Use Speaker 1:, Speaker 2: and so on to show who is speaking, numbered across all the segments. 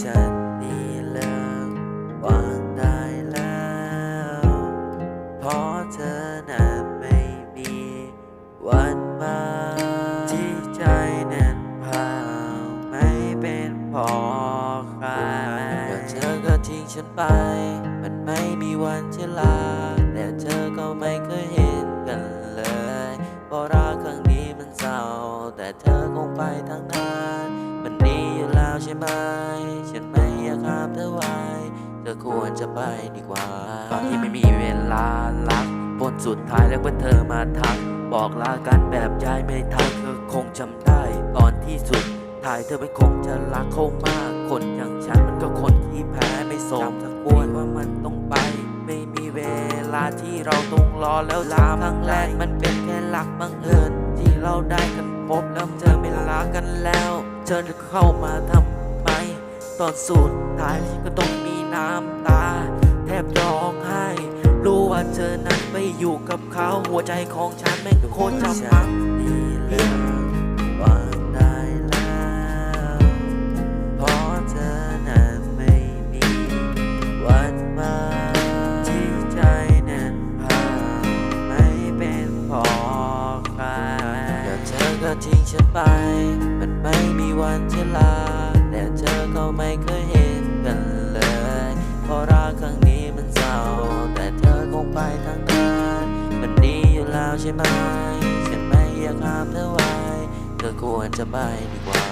Speaker 1: ฉันนี่เลิกวางได้แล้ว เพราะเธอนั้นไม่มีวันมาที่ใจนั้นพาวไม่เป็นพอใครเดี๋ยวเธอก็ทิ้งฉันไป มันไม่มีวันจะลาแต่เธอก็ไม่เคยเห็นกันเลยเพราะรักครั้ง ควรจะไปดีกว่า ตอนที่ไม่มีเวลารักบนสุดท้ายแล้วก็เธอมาทัก บอกลากันแบบยายไม่ทักเธอคงจำได้ ตอนที่สุดท้ายเธอไม่คงจะรักเขามาก คนอย่างฉันมันก็คนที่แพ้ไม่สมสักควรว่ามันต้องไป ไม่มีเวลาที่เราต้องรอแล้วลาครั้งแรกมันเป็นแค่หลักบังเอิญที่เราได้กันพบแล้วเจอไม่ลากันแล้ว เธอจะเข้ามาทำไมตอนสุดท้ายก็ต้อง น้ำตา แทบร้องไห้ รู้ว่าเธอนั้นไม่อยู่กับเขาหัวใจของฉันแม่งโคตรจำมักนี่เลิกวางได้แล้วเพราะเธอนั้นไม่มีวันมาที่ใจนั้นพาไม่เป็นพอใครเดี๋ยวเธอก็ทิ้งฉันไป มันไม่มีวันจะลาแต่เธอก็ไม่เคยเห็น ใช่ไหมฉันไม่อยากห้ามเธอไว้เธอควรจะไปดีกว่า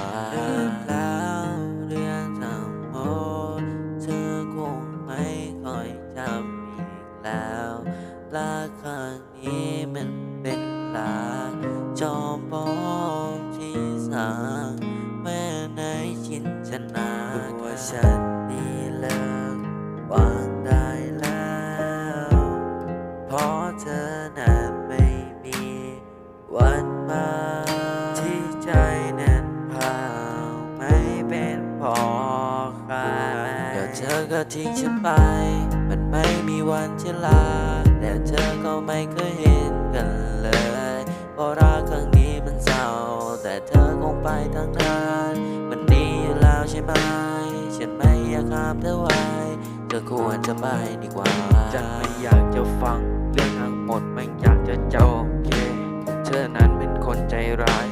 Speaker 1: ันมาที่ใจนั้นพาวไม่เป็นพอใครเดี๋ยวเธอก็ทิ้งฉันไป มันไม่มีวันจะลาแต่เธอก็ไม่เคยเห็นกันเลยเพราะรักครั้งนี้มันเศร้า แต่เธอคงไปทางนั้นมันดีอยู่แล้วใช่ไหม ฉันไม่อยากห้ามเธอไว้เธอควรจะไปดีกว่า
Speaker 2: ฉันไม่อยากจะฟังเรื่องทั้งหมดไม่อยากจะเจ้า อร์นั้นเป็นคนใจร้าย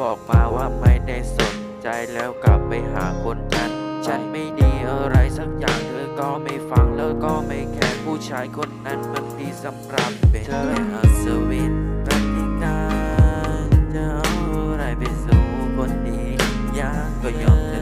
Speaker 2: บอกมาว่าไม่ได้สนใจแล้วกลับไปหาคนนั้น ฉันไม่ดีอะไรสักอย่างเธอก็ไม่ฟังแล้วก็ไม่แคร์ผู้ชายคนนั้นมันดีสำหรับ
Speaker 1: เเธ
Speaker 2: อ
Speaker 1: อัศวินปฏิกายจะเอาอะไรไปสู่คนดียากก็ยอมเธอ